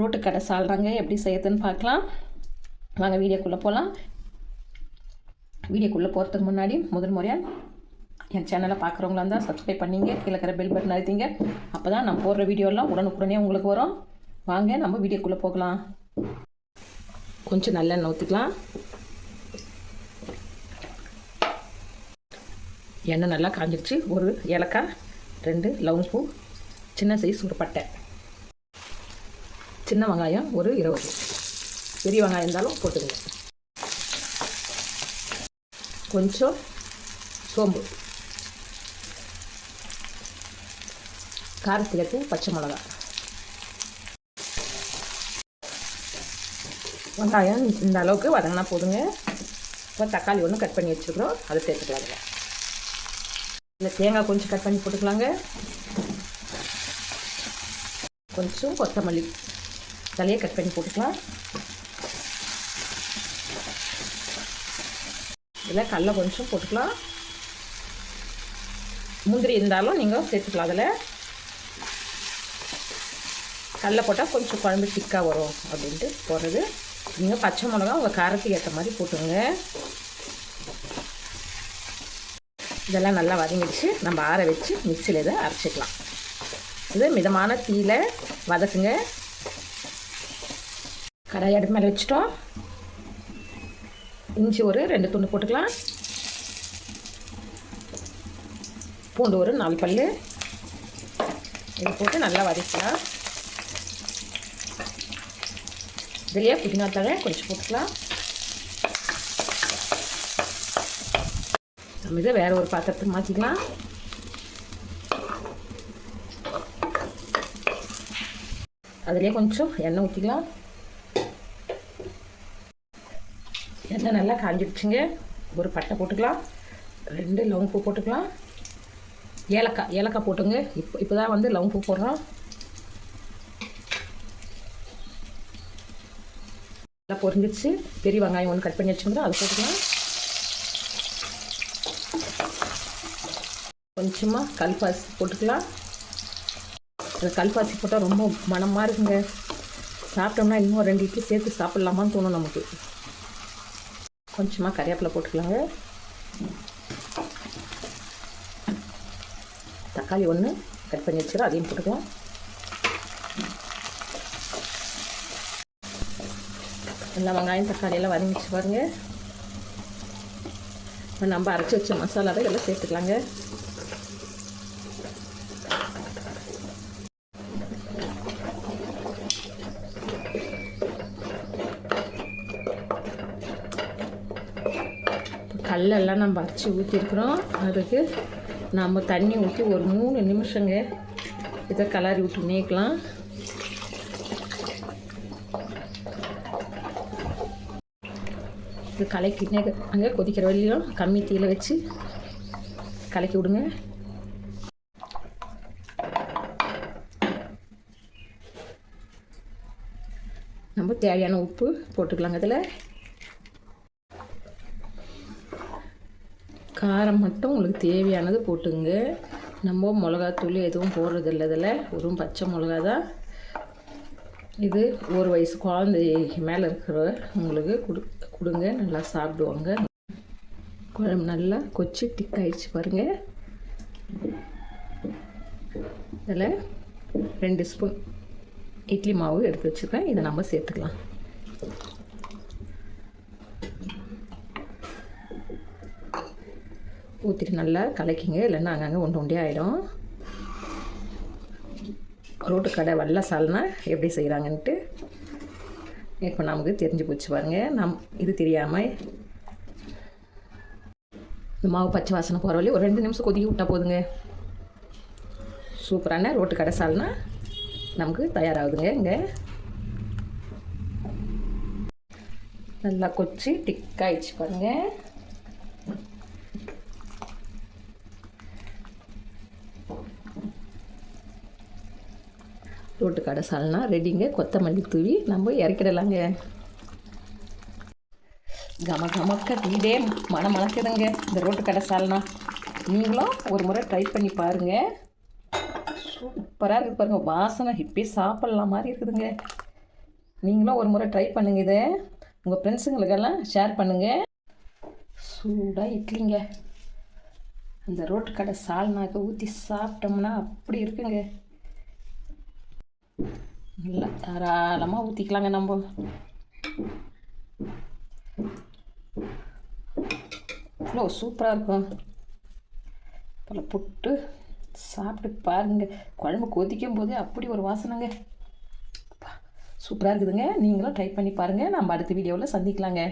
Road கடை சால்றாங்க எப்படி செய்யறதுன்னு பார்க்கலாம். வாங்க வீடியோக்குள்ளே போகலாம் வீடியோக்குள்ளே போகிறதுக்கு முன்னாடி முதல் முறையாக என் சேனலை பார்க்குறவங்களா இருந்தால் சப்ஸ்கிரைப் பண்ணிங்க கீழே இருக்கிற பெல் பட்டன் அழுத்திங்க. அப்போ தான் நான் போடுற வீடியோலாம் உடனுக்குடனே உங்களுக்கு வரும். வாங்க நம்ம வீடியோக்குள்ளே போகலாம். கொஞ்சம் நல்லெண்ணெய் ஊற்றிக்கலாம் எண்ணெய் நல்லா காஞ்சிருச்சு. ஒரு ஏலக்காய் ரெண்டு லவங்கு சின்ன சைஸ் ஒரு பட்டை. சின்ன வெங்காயம் ஒரு இருபது. பெரிய வெங்காயம் இருந்தாலும் போட்டுக்கங்க. கொஞ்சம் சோம்பு. காரத்துக்கு பச்சை மிளகா வெங்காயம் இந்த அளவுக்கு வதங்கினா போதுங்க. இப்போ தக்காளி ஒன்று கட் பண்ணி வச்சுருக்குறோம். அதை சேர்த்துக்கலாங்க. இல்லை தேங்காய் கொஞ்சம் கட் பண்ணி போட்டுக்கலாங்க. கொஞ்சம் கொத்தமல்லி. தலையை கட் பண்ணி போட்டுக்கலாம். இதில் கடல கொஞ்சம் போட்டுக்கலாம். முந்திரி இருந்தாலும் நீங்கள் சேர்த்துக்கலாம் அதில். கடல போட்டால் கொஞ்சம் குழம்பு திக்காக வரும் அப்படின்ட்டு போடுறது. நீங்கள் பச்சை மிளகா உங்கள் காரத்துக்கு ஏற்ற மாதிரி போட்டுங்க இதெல்லாம் நல்லா வதங்கிடுச்சு. நம்ம ஆற வச்சு மிக்சியில் இதை அரைச்சிக்கலாம். இது மிதமான தீயில் வதக்குங்க. கடாய் அடுப்பு மேலே வச்சுட்டோம். இஞ்சி ஒரு ரெண்டு துண்டு போட்டுக்கலாம். பூண்டு ஒரு நாலு பல் இது போட்டு நல்லா வதக்கலாம். இதுலேயே புதினா தழை கொஞ்சம் போட்டுக்கலாம். நம்ம இதை வேறு ஒரு பாத்திரத்துக்கு மாற்றிக்கலாம் அதுலேயே கொஞ்சம் எண்ணெய் ஊற்றிக்கலாம் எண்ணெய் நல்லா காஞ்சிடுச்சுங்க. ஒரு பட்டை போட்டுக்கலாம். ரெண்டு லவங்க பூ போட்டுக்கலாம். ஏலக்காய் ஏலக்காய் போட்டுங்க. இப்போ இப்போ தான் வந்து லவங்க பூ போடுறோம். நல்லா பொரிஞ்சிச்சு பெரிய வெங்காயம் ஒன்று கட் பண்ணி வச்சுருந்தோம். அதை போட்டுக்கலாம். கொஞ்சமாக கல்பாசி போட்டுக்கலாம். இந்த கல்பாசி போட்டால் ரொம்ப மனமாக இருக்குங்க. சாப்பிட்டோம்னா இன்னும் ரெண்டு இட்லி சேர்த்து சாப்பிட்லாமான்னு தோணும் நமக்கு. கொஞ்சமாக கறிவேப்பிலை போட்டுக்கலாங்க. தக்காளி ஒன்று கட் பண்ணி வச்சுருவோம் அதையும் போட்டுக்கலாம். எல்லா வெங்காயம் தக்காளி எல்லாம் வதங்கிச்சு பாருங்கள் நம்ம அரைச்சி வச்ச மசாலாவை எல்லாம் சேர்த்துக்கலாங்க. கல்லெல்லாம் நம்ம அரைச்சி ஊற்றிருக்குறோம் அதுக்கு நம்ம தண்ணி ஊற்றி ஒரு மூணு நிமிஷங்க இதை கலரி விட்டு நீக்கலாம் இது கலக்கினே அங்கே கொதிக்கிற வழியும் கம்மி தீயில் வச்சு கலக்கி விடுங்க. நம்ம தேவையான உப்பு போட்டுக்கலாங்க இதில். காரம் மட்டும் உங்களுக்கு தேவையானது போட்டுங்க. நம்ம மிளகாத்தூள் எதுவும் போடுறதில்ல இதில். வெறும் பச்சை மிளகா தான். இது ஒரு வயசு குழந்தை மேலே இருக்கிற உங்களுக்கு கொடு கொடுங்க. நல்லா சாப்பிடுவாங்க. குழம்பு நல்லா கொச்சி டிக் ஆயிடுச்சு பாருங்கள் இதில் ரெண்டு ஸ்பூன் இட்லி மாவு எடுத்து வச்சுருக்கேன். இதை நம்ம சேர்த்துக்கலாம். ஊற்றிட்டு நல்லா கலக்கிங்க. இல்லைன்னா அங்கங்கே ஒன்று ஒன்றே ஆகிடும் ரோட்டு கடை வல்ல சால்னா எப்படி செய்கிறாங்கன்ட்டு இப்போ நமக்கு தெரிஞ்சு போச்சு பாருங்கள் நம் இது தெரியாமல் இந்த மாவு பச்சை வாசனை போகிற வழி ஒரு ரெண்டு நிமிஷம் கொதிக்க விட்டால் போதுங்க. சூப்பரான ரோட்டு கடை சால்னா நமக்கு தயாராகுதுங்க இங்கே. நல்லா கொச்சி டிக்காயிடுச்சு பாருங்கள் ரோட்டு கடை சால்னா ரெடிங்க. கொத்தமல்லி தூவி நம்ம இறக்கிடலாங்க. கம கமக்க வீடே மன மணக்குதுங்க இந்த ரோட்டு கடை சால்னா. நீங்களும் ஒரு முறை ட்ரை பண்ணி பாருங்கள் சூப்பராக இருக்குது பாருங்கள் வாசனை இப்பயே சாப்பிட்லாம் மாதிரி இருக்குதுங்க. நீங்களும் ஒரு முறை ட்ரை பண்ணுங்க இதை. உங்கள் ஃப்ரெண்ட்ஸுங்களுக்கெல்லாம் ஷேர் பண்ணுங்கள் சூடாக இட்லிங்க. அந்த ரோட்டு கடை சால்னாக்க ஊற்றி சாப்பிட்டோம்னா அப்படி இருக்குங்க. நல்லா தாராளமாக ஊற்றிக்கலாங்க நம்ம. இவ்வளோ சூப்பராக இருக்கும். பல புட்டு சாப்பிட்டு பாருங்க. குழம்பு கொதிக்கும் போதே அப்படி ஒரு வாசனைங்க. சூப்பராக இருக்குதுங்க. நீங்களும் ட்ரை பண்ணி பாருங்கள் நம்ம அடுத்த வீடியோவில் சந்திக்கலாங்க.